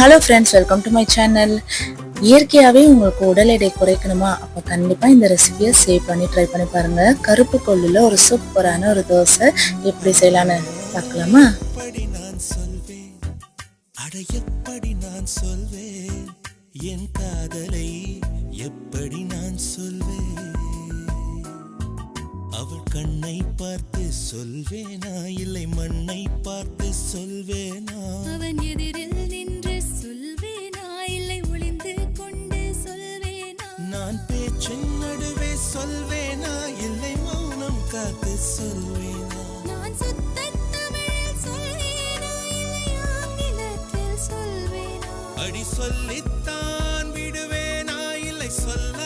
Hello friends welcome to my channel இயற்கையாகவே உங்களுக்கு உடல் எடை குறைக்கணுமா? அப்போ கண்டிப்பாக இந்த ரெசிபியை சேவ் பண்ணி ட்ரை பண்ணி பாருங்க. கருப்பு கொள்ளில் ஒரு சூப்பரான ஒரு தோசை எப்படி செய்யலான்னு பார்க்கலாமா? எப்படி நான் சொல்வேன்? அட எப்படி நான் சொல்வேன்? என் காதலை எப்படி நான் சொல்வேன்? அவள் கண்ணை பார்த்து சொல்வேனா? இல்லை மண்ணை பார்த்து சொல்வேனா? அவன் எதிரில் அடி சொல்லித்தான் விடுவேனா? இல்லை சொல்ல